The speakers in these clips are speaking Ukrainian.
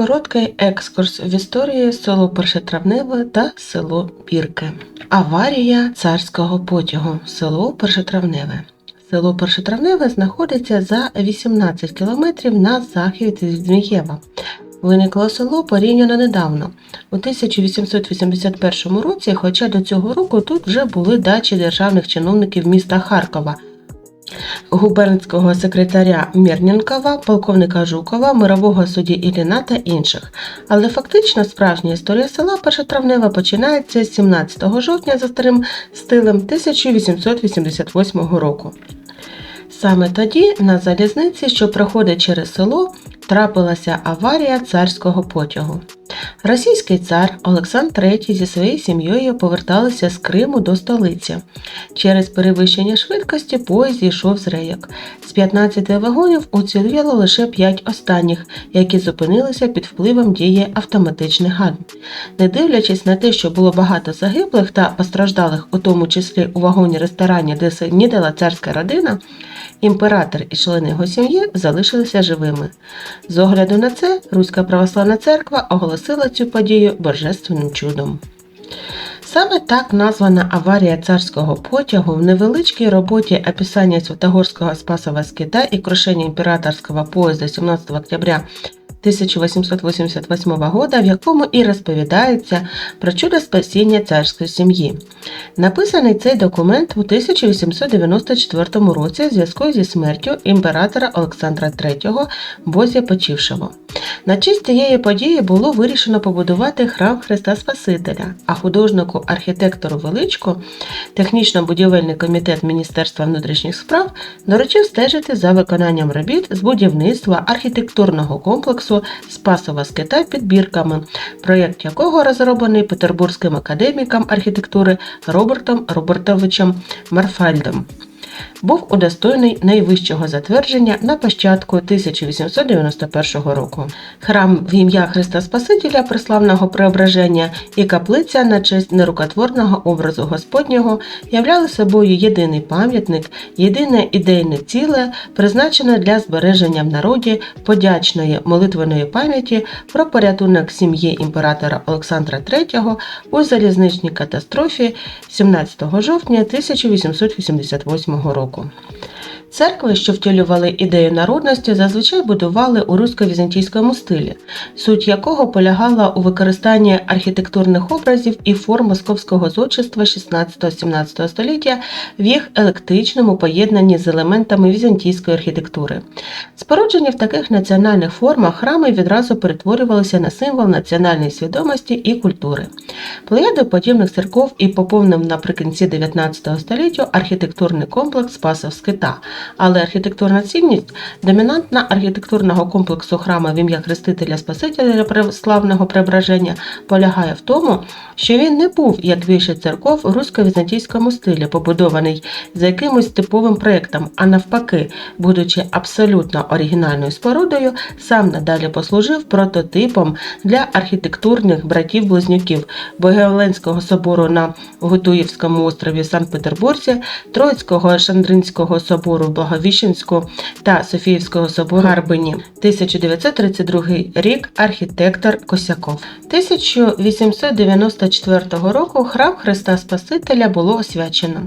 Короткий екскурс в історії село Першотравневе та село Бірки. Аварія царського потягу. Село Першотравневе. Село Першотравневе знаходиться за 18 кілометрів на захід від Змієва. Виникло село порівняно недавно, у 1881 році, хоча до цього року тут вже були дачі державних чиновників міста Харкова, губернського секретаря Мірнінкова, полковника Жукова, мирового судді Ілліна та інших. Але фактично справжня історія села Першотравнева починається з 17 жовтня за старим стилем 1888 року. Саме тоді на залізниці, що проходить через село, трапилася аварія царського потягу. Російський цар Олександр III зі своєю сім'єю поверталися з Криму до столиці. Через перевищення швидкості поїзд зійшов з рейок. З 15 вагонів уціліло лише 5 останніх, які зупинилися під впливом дії автоматичних гальм. Не дивлячись на те, що було багато загиблих та постраждалих, у тому числі у вагоні ресторані, де снідала царська родина, імператор і члени його сім'ї залишилися живими. З огляду на це Руська православна церква оголосила цю подію божественним чудом. Саме так названа аварія царського потягу в невеличкій роботі описання Святогорського Спасова Скида і крушення імператорського поїзда 17 октября 1888 года, в якому і розповідається про чудо спасіння царської сім'ї. Написаний цей документ у 1894 році в зв'язку зі смертю імператора Олександра III Бозя Почившого. На честь цієї події було вирішено побудувати храм Христа Спасителя, а художнику архітектору Величку технічно-будівельний комітет Міністерства внутрішніх справ доручив стежити за виконанням робіт з будівництва архітектурного комплексу Спасова скита підбірками, проєкт якого розроблений петербурзьким академіком архітектури Робертом Робертовичем Марфальдом. Був удостоєний найвищого затвердження на початку 1891 року. Храм в ім'я Христа Спасителя Преславного Преображення і каплиця на честь нерукотворного образу Господнього являли собою єдиний пам'ятник, єдине ідейне ціле, призначене для збереження в народі подячної молитвеної пам'яті про порятунок сім'ї імператора Олександра III у залізничній катастрофі 17 жовтня 1888 року. poco. Церкви, що втілювали ідею народності, зазвичай будували у русько-візантійському стилі, суть якого полягала у використанні архітектурних образів і форм московського зодчества 16-17 століття в їх електричному поєднанні з елементами візантійської архітектури. Споруджені в таких національних формах храми відразу перетворювалися на символ національної свідомості і культури. Плеяду подібних церков і поповнив наприкінці 19 століття архітектурний комплекс Спасов Скита – але архітектурна цінність домінантна архітектурного комплексу храма в ім'я Хрестителя Спасителя славного Преображення полягає в тому, що він не був, як більше церков, у русько-візантійському стилі, побудований за якимось типовим проєктом, а навпаки, будучи абсолютно оригінальною спорудою, сам надалі послужив прототипом для архітектурних братів-близнюків. Богоявленського собору на Гутуївському острові Санкт-Петербурзі, Троїцького Шандринського собору в Благовіщенську та Софіївського собору Гарбині. 1932 рік архітектор Косяков. 1894 року храм Христа Спасителя було освячено.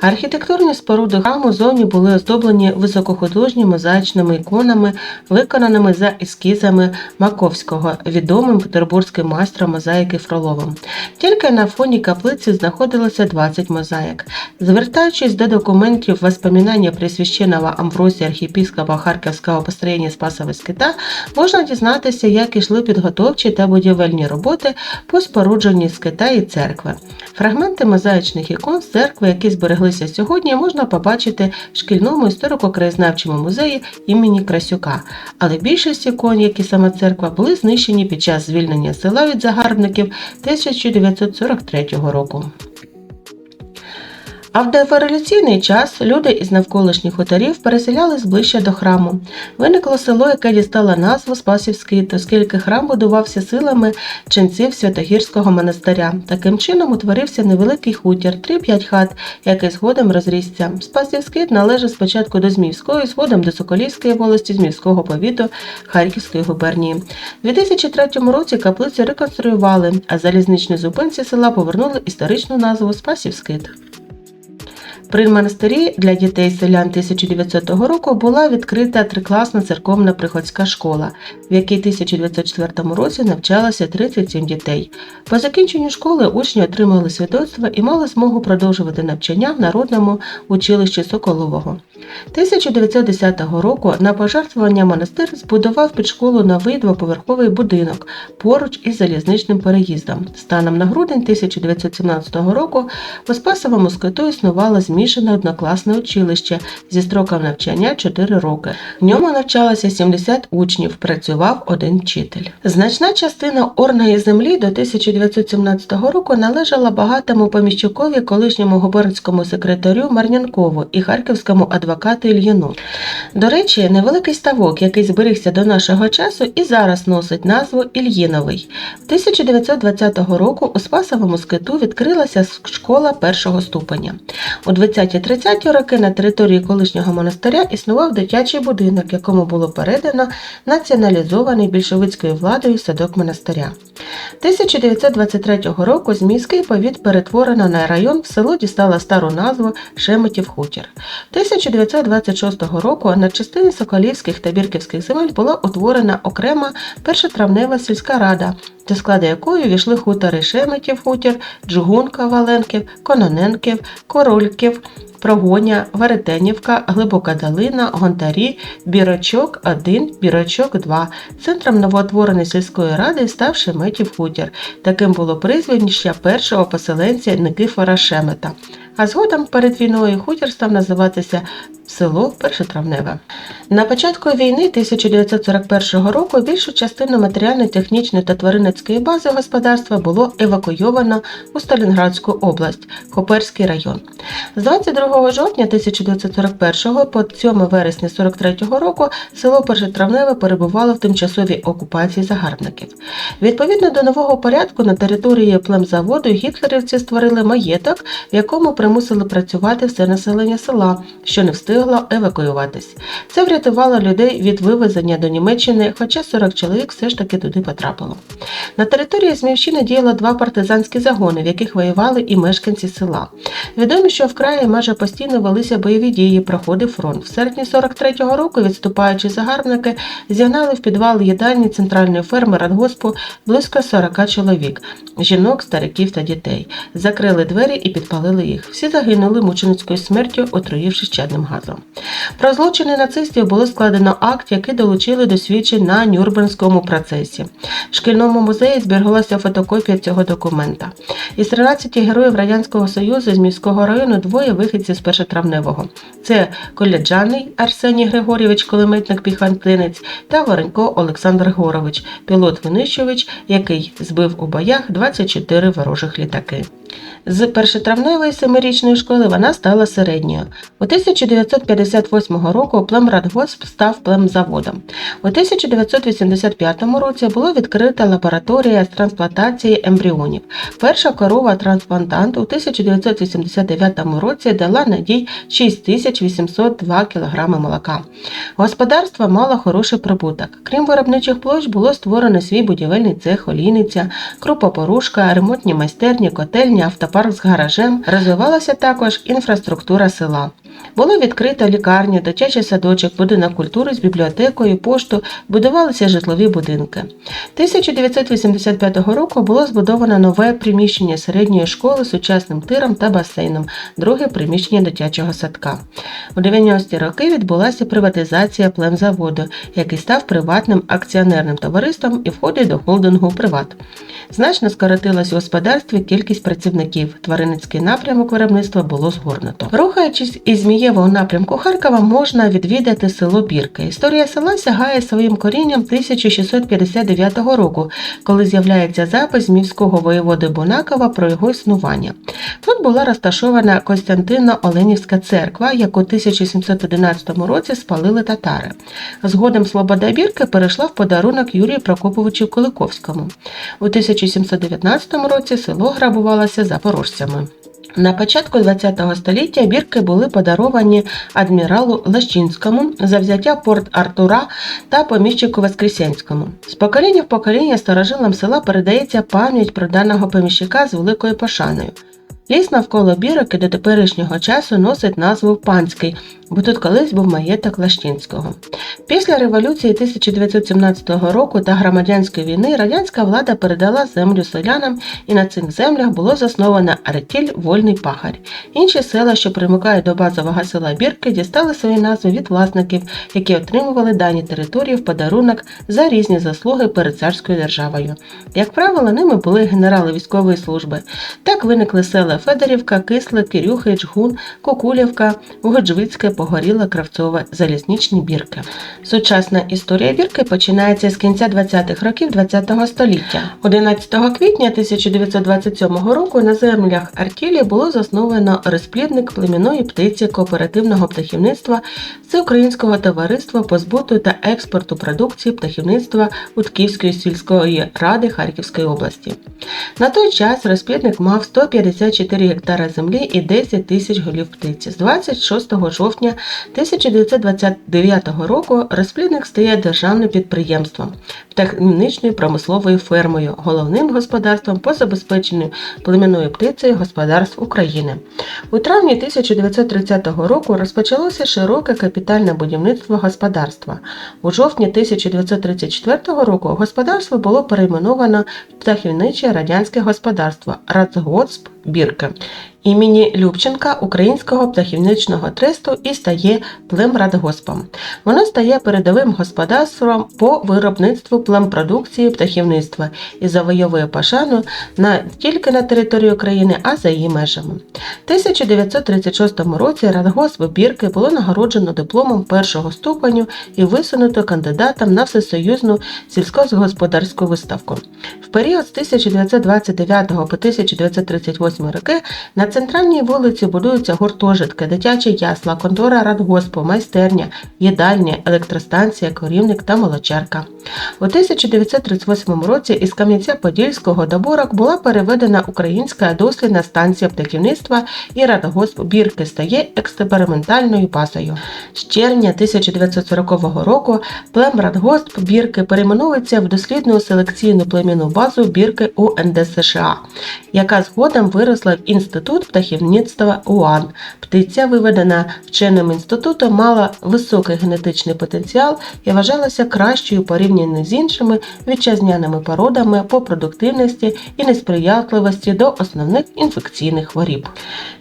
Архітектурні споруди храму зовні були оздоблені високохудожніми мозаїчними іконами, виконаними за ескізами Маковського, відомим петербурзьким майстром мозаїки Фроловим. Тільки на фоні каплиці знаходилося 20 мозаїк. Звертаючись до документів воспоминання Пресвященного Амвросія архієпископа Харківського построєння Спасова Скита, можна дізнатися, як ішли підготовчі та будівельні роботи по спорудженні скита і церкви. Фрагменти мозаїчних ікон з церкви, які збереглися сьогодні, можна побачити в шкільному історико-краєзнавчому музеї імені Красюка, але більшість ікон, як і сама церква, були знищені під час звільнення села від загарбників 1943 року. А в дореволюційний час люди із навколишніх хуторів переселялись ближче до храму. Виникло село, яке дістало назву Спасівський, оскільки храм будувався силами ченців Святогірського монастиря. Таким чином утворився невеликий хутір, 3-5 хат, який згодом розрісся. Спасівський належав спочатку до Зміївської, згодом до Соколівської волості Зміївського повіту Харківської губернії. У 2003 році каплицю реконструювали, а залізничні зупинці села повернули історичну назву Спасівськит. При монастирі для дітей селян 1900 року була відкрита трикласна церковна приходська школа, в якій 1904 році навчалося 37 дітей. По закінченню школи учні отримали свідоцтво і мали змогу продовжувати навчання в народному училищі Соколового. 1910 року на пожертвування монастир збудував під школу новий двоповерховий будинок поруч із залізничним переїздом. Станом на грудень 1917 року у Спасовому скиту існувало змішане однокласне училище зі строком навчання 4 роки. В ньому навчалося 70 учнів, працював один вчитель. Значна частина орної землі до 1917 року належала багатому поміщукові колишньому губернському секретарю Марнянкову і харківському адвокату Ільїну. До речі, невеликий ставок, який зберігся до нашого часу, і зараз носить назву Ільїновий. 1920 року у Спасовому скиту відкрилася школа першого ступеня. У 20-30 роки на території колишнього монастиря існував дитячий будинок, якому було передано націоналізований більшовицькою владою садок монастиря. 1923 року Змійський повіт перетворено на район в село дістало стару назву Шеметів хутір. 1926 року на частині Соколівських та Бірківських земель була утворена окрема першотравнева сільська рада, до складу якої війшли хутори Шеметів хутір, Джугунка Валенків, Кононенків, Корольків, Прогоня, Веретенівка, Глибока Долина, Гонтарі, Бірочок 1, Бірочок 2. Центром новоутвореної сільської ради став Шеметів хутір. Таким було прізвище першого поселенця Никифора Шемета. А згодом перед війною хутір став називатися село Першотравневе. На початку війни 1941 року більшу частину матеріально-технічної та тваринницької бази господарства було евакуйовано у Сталінградську область, Хоперський район. З 22 жовтня 1941 по 7 вересня 1943 року село Першотравневе перебувало в тимчасовій окупації загарбників. Відповідно до нового порядку на території племзаводу гітлерівці створили маєток, в якому примусили працювати все населення села, що не встигло евакуюватись. Це врятувало людей від вивезення до Німеччини, хоча 40 чоловік все ж таки туди потрапило. На території Зміївщини діяло два партизанські загони, в яких воювали і мешканці села. Відомі, що в краї майже постійно велися бойові дії, проходив фронт. В серпні 43-го року відступаючі загарбники зігнали в підвал їдальні центральної ферми радгоспу близько 40 чоловік жінок, стариків та дітей. Закрили двері і підпалили їх. Всі загинули мученицькою смертю, отруївшись чадним газом. Про злочини нацистів було складено акт, який долучили до свідчень на Нюрнберзькому процесі. В шкільному музеї зберігалася фотокопія цього документа. Із 13 героїв Радянського Союзу з міського району двоє вихідців з першотравневого. Це коледжаний Арсеній Григорійович, кулеметник піхотинець та Воронько Олександр Горович, пілот винищувач, який збив у боях 24 ворожих літаки. З першотравневої семирічної школи вона стала середньою. У 1958 року племрадгосп став племзаводом. У 1985 році було відкрита лабораторія з трансплантації ембріонів. Перша корова трансплантант у 1989 році дала надій 6802 кг молока. Господарство мало хороший прибуток. Крім виробничих площ, було створено свій будівельний цех, олійниця, крупопорушка, ремонтні майстерні, котельні, автопарк з гаражем. Розвивалася також інфраструктура села. Було відкрито лікарню, дитячий садочок, будинок культури з бібліотекою, пошту, будувалися житлові будинки. 1985 року було збудовано нове приміщення середньої школи з сучасним тиром та басейном, друге приміщення дитячого садка. У 90-ті роки відбулася приватизація племзаводу, який став приватним акціонерним товариством і входить до холдингу Приват. Значно скоротилась у господарстві кількість працівників. Тваринницький напрямок виробництва було згорнуто. Рухаючись із Змієвого напрямку Харкова можна відвідати село Бірки. Історія села сягає своїм корінням 1659 року, коли з'являється запис мівського воєводи Бонакова про його існування. Тут була розташована Костянтино-Оленівська церква, яку у 1711 році спалили татари. Згодом Слобода Бірки перейшла в подарунок Юрію Прокоповичу Куликовському. У 1719 році село грабувалося запорожцями. На початку ХХ століття бірки були подаровані адміралу Лещинському за взяття Порт Артура та поміщику Воскресенському. З покоління в покоління старожилам села передається пам'ять про даного поміщика з великою пошаною. Ліс навколо бірок до теперішнього часу носить назву Панський, бо тут колись був маєток Лащинського. Після революції 1917 року та громадянської війни радянська влада передала землю селянам, і на цих землях було засновано артіль Вольний Пахарь. Інші села, що примикають до базового села Бірки, дістали свої назви від власників, які отримували дані території в подарунок за різні заслуги перед царською державою. Як правило, ними були генерали військової служби. Так виникли села Федорівка, Кисле, Кирюхи, Джгун, Кокулівка, Угоджвицьке, Погоріле, Кравцове, Залізничні бірки. Сучасна історія бірки починається з кінця 20-х років ХХ століття. 11 квітня 1927 року на землях Артілі було засновано розплідник племінної птиці кооперативного птахівництва Всеукраїнського товариства по збуту та експорту продукції птахівництва Утківської сільської ради Харківської області. На той час розплідник мав 154 гектара землі і 10 тисяч голів птиці. З 26 жовтня 1929 року розплідник стає державним підприємством, птахівничною промисловою фермою, головним господарством по забезпеченню племінною птицею господарств України. У травні 1930 року розпочалося широке капітальне будівництво господарства. У жовтні 1934 року господарство було перейменовано в птахівниче радянське господарство Рацгосп Бірки імені Любченка Українського птахівничного тресту і стає племрадгоспом. Воно стає передовим господарством по виробництву племпродукції птахівництва і завойовує пашану не тільки на території України, а за її межами. В 1936 році Радгосп Бірки було нагороджено дипломом першого ступеню і висунуто кандидатом на всесоюзну сільськогосподарську виставку. В період з 1929 по 1938 роки на центральній вулиці будуються гуртожитки, дитячі ясла, контора радгоспу, майстерня, їдальня, електростанція, корівник та молочарка. У 1938 році із Кам'янця-Подільського до Борок була переведена українська дослідна станція птахівництва і радгосп Бірки стає експериментальною базою. З червня 1940 року плем Радгосп Бірки перейменується в дослідну селекційну племінну базу Бірки УНД США, яка згодом виросла в інститут птахівництва УАН. Птиця, виведена вченим інститутом, мала високий генетичний потенціал і вважалася кращою порівняно з іншими вітчизняними породами по продуктивності і несприятливості до основних інфекційних хворіб.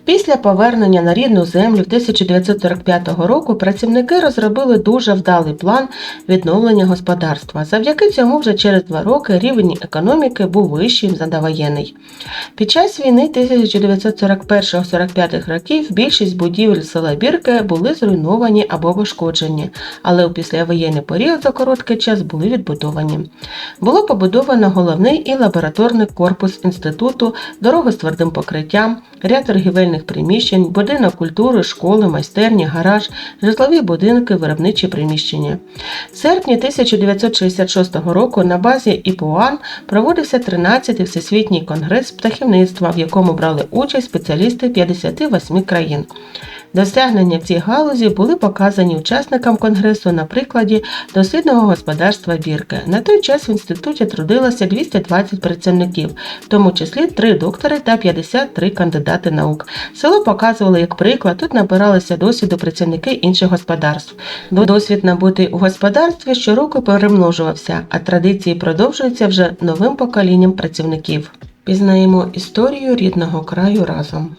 Після повернення на рідну землю 1945 року працівники розробили дуже вдалий план відновлення господарства. Завдяки цьому вже через два роки рівень економіки був вищим за довоєнний. Під час війни 1941-45 років більшість будівель села Бірки були зруйновані або пошкоджені, але у післявоєнний період за короткий час були відбудовані. Було побудовано головний і лабораторний корпус інституту, дороги з твердим покриттям, ряд торгівельних приміщень, будинок культури, школи, майстерні, гараж, житлові будинки, виробничі приміщення. В серпні 1966 року на базі ІПУАН проводився 13-й всесвітній конгрес птахівництва, в якому брали участь спеціалісти 58 країн. Досягнення в цій галузі були показані учасникам конгресу на прикладі дослідного господарства Бірки. На той час в інституті трудилося 220 працівників, в тому числі 3 доктори та 53 кандидати наук. Село показувало як приклад, тут набиралися досвіду працівники інших господарств. Досвід набутий у господарстві щороку перемножувався, а традиції продовжуються вже новим поколінням працівників. Пізнаємо історію рідного краю разом.